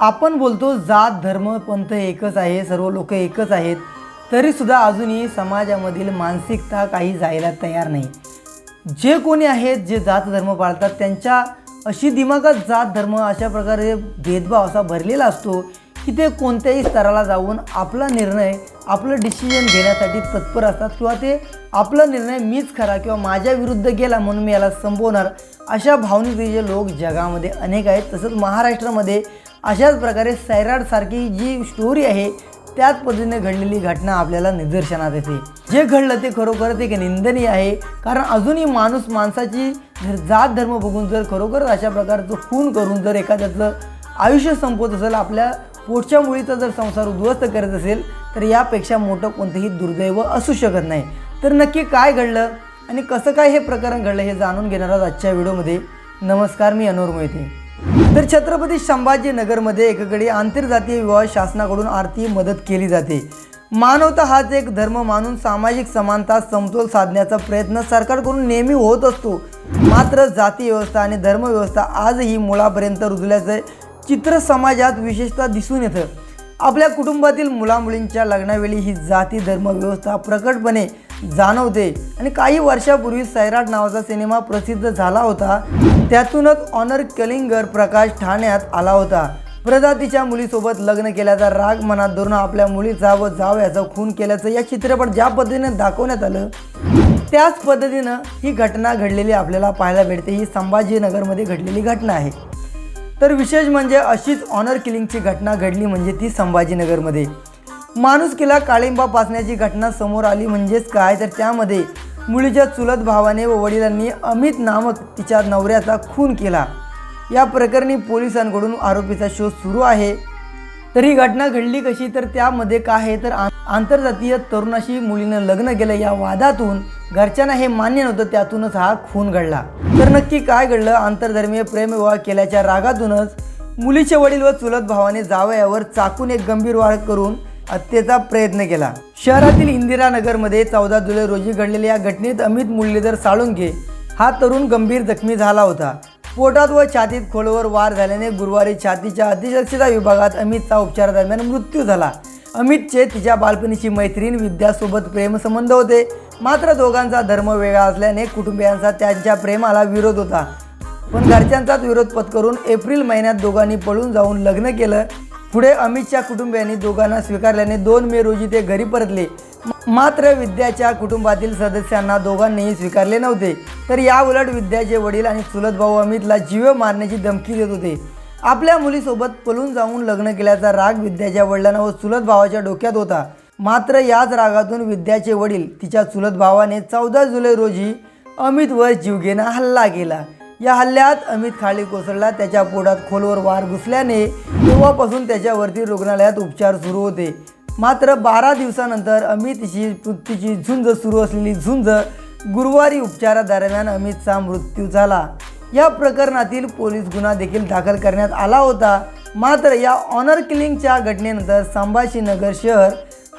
आपण बोलतो जात धर्म पंथ एकच आहे सर्व लोक एकच आहेत तरीसुद्धा अजूनही समाजामधील मानसिकता काही जायला तयार नाही. जे कोणी आहेत जे जात धर्म पाळतात त्यांच्या अशी दिमागात जात धर्म अशा प्रकारे भेदभाव असा भरलेला असतो की ते कोणत्याही स्तराला जाऊन आपला निर्णय आपलं डिसिजन घेण्यासाठी तत्पर असतात किंवा ते आपला निर्णय मीच खरा किंवा माझ्या विरुद्ध गेला म्हणून मी याला संपवणार अशा भावनिकतेचे लोक जगामध्ये अनेक आहेत तसंच महाराष्ट्रामध्ये अशाच प्रकारे सैराटसारखी जी स्टोरी आहे त्याच पद्धतीने घडलेली घटना आपल्याला निदर्शनात येते. जे घडलं ते खरोखरच एक निंदनीय आहे. कारण अजूनही माणूस माणसाची जर जात धर्म बघून जर खरोखरच अशा प्रकारचं खून करून जर एखाद्याचं आयुष्य संपवत असेल आपल्या पोटच्या मुळीचा जर संसार उद्ध्वस्त करत असेल तर यापेक्षा मोठं कोणतंही दुर्दैव असू शकत नाही. तर नक्की काय घडलं आणि कसं काय हे प्रकरण घडलं हे जाणून घेणार आहोत आजच्या व्हिडिओमध्ये. नमस्कार मी अनोर मोहिते तर छत्रपती संभाजीनगरमध्ये एकीकडे आंतरजातीय विवाह शासनाकडून आर्थिक मदत केली जाते. मानवता हाच एक धर्म मानून सामाजिक समानता समतोल साधण्याचा प्रयत्न सरकारकडून नेहमी होत असतो. मात्र जाती व्यवस्था आणि धर्मव्यवस्था आजही मुळापर्यंत रुजल्याचं चित्र समाजात विशेषतः दिसून येतं. आपल्या कुटुंबातील मुलामुलींच्या लग्नावेळी ही जाती धर्मव्यवस्था प्रकटपणे जाणवते. आणि काही वर्षापूर्वी सैराट नावाचा सिनेमा प्रसिद्ध झाला होता. त्यातूनच ऑनर कलिंगर प्रकाश ठाण्यात आला होता. प्रजातीच्या मुलीसोबत लग्न केल्याचा राग मनात धरून आपल्या मुलीचा व जावयाचा खून केल्याचं या चित्रपट ज्या पद्धतीने दाखवण्यात आलं त्याच पद्धतीनं ही घटना घडलेली आपल्याला पाहायला भेटते ही संभाजीनगरमध्ये घडलेली घटना आहे. तर विशेष म्हणजे अशीच ऑनर किलिंगची घटना घडली म्हणजे ती संभाजीनगरमध्ये. माणुसकीला काळिंबा पासण्याची घटना समोर आली म्हणजेच काय? तर त्यामध्ये मुलीच्या चुलत भावाने व वडिलांनी अमित नामक तिच्या नवऱ्याचा खून केला. या प्रकरणी पोलिसांकडून आरोपीचा शोध सुरू आहे. तर ही घटना घडली कशी? तर त्यामध्ये काय आहे? तर आं- आंतरजातीय तरुणाशी मुलीनं लग्न केलं. या वादातून घरच्यांना हे मान्य नव्हतं. त्यातूनच हा खून घडला. तर नक्की काय घडलं? आंतरधर्मीय प्रेमविवाह केल्याच्या रागातूनच मुलीचे वडील व चुलत भावाने जावयावर चाकून एक गंभीर वार करून हत्येचा प्रयत्न केला. शहरातील इंदिरानगरमध्ये चौदा जुलै रोजी घडलेल्या या घटनेत अमित मुरलीधर साळुंके हा तरुण गंभीर जखमी झाला होता. पोटात व छातीत खोलवर वार झाल्याने गुरुवारी छातीच्या अतिदक्षता विभागात अमितचा उपचारादरम्यान मृत्यू झाला. अमितचे तिच्या बालपणीची मैत्रीण विद्यासोबत प्रेमसंबंध होते. मात्र दोघांचा धर्म वेगळा असल्याने कुटुंबियांचा त्यांच्या प्रेमाला विरोध होता. पण घरच्यांचाच विरोध पत्करून एप्रिल महिन्यात दोघांनी पळून जाऊन लग्न केलं. पुढे अमितच्या कुटुंबियांनी दोघांना स्वीकारल्याने दोन मे रोजी ते घरी परतले. मात्र विद्याच्या कुटुंबातील सदस्यांना दोघांनीही स्वीकारले नव्हते. तर या उलट विद्याचे वडील आणि चुलत भाऊ अमितला जीव मारण्याची धमकी देत होते. आपल्या मुलीसोबत पळून जाऊन लग्न केल्याचा राग विद्याच्या वडिलांना व चुलत भावाच्या डोक्यात होता. मात्र याच रागातून विद्याचे वडील तिच्या चुलत भावाने चौदा जुलै रोजी अमितवर जीवघेणा हल्ला केला. या हल्ल्यात अमित खाली कोसळला. त्याच्या पोटात खोलवर वार घुसल्याने तेव्हापासून त्याच्यावरती रुग्णालयात उपचार सुरू होते. मात्र बारा दिवसानंतर अमितची मृत्यूची झुंज सुरू असलेली झुंज गुरुवारी उपचारादरम्यान अमितचा मृत्यू झाला. या प्रकरणातील पोलीस गुन्हा देखील दाखल करण्यात आला होता. मात्र या ऑनर किलिंगच्या घटनेनंतर संभाजीनगर शहर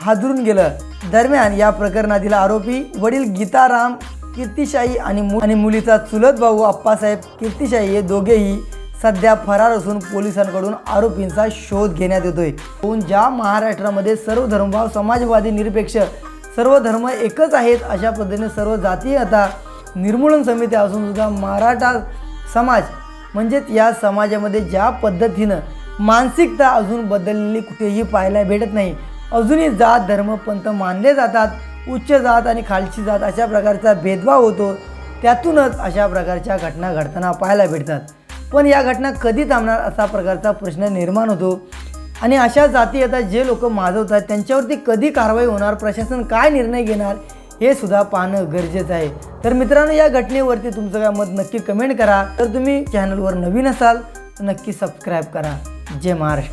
हादरून गेलं. दरम्यान या प्रकरणातील आरोपी वडील गीताराम कीर्तिशाही आणि मु आणि मुलीचा चुलत भाऊ अप्पासाहेब कीर्तिशाही हे दोघेही सध्या फरार असून पोलिसांकडून आरोपींचा शोध घेण्यात येतोय. होऊन ज्या महाराष्ट्रामध्ये सर्व धर्मभाव समाजवादी निरपेक्ष सर्व धर्म एकच आहेत अशा पद्धतीने सर्व जातीयता निर्मूलन समिती असून सुद्धा मराठा समाज म्हणजेच या समाजामध्ये ज्या पद्धतीनं मानसिकता अजून बदललेली कुठेही पाहायला भेटत नाही अजूनही जात धर्म पंथ मानले जातात उच्च जात आणि खालची जात अशा प्रकारचा भेदभाव होतो. त्यातूनच अशा प्रकारच्या घटना घडताना पाहायला भेटतात. पण या घटना कधी थांबणार असा प्रकारचा प्रश्न निर्माण होतो. आणि अशा जाती आता जे लोक माजवतात त्यांच्यावरती कधी कारवाई होणार प्रशासन काय निर्णय घेणार हे सुद्धा पाहणं गरजेचं आहे. तर मित्रांनो या घटनेवरती तुमचं काय मत नक्की कमेंट करा. तर तुम्ही चॅनलवर नवीन असाल तर नक्की सबस्क्राईब करा. जय महाराष्ट्र.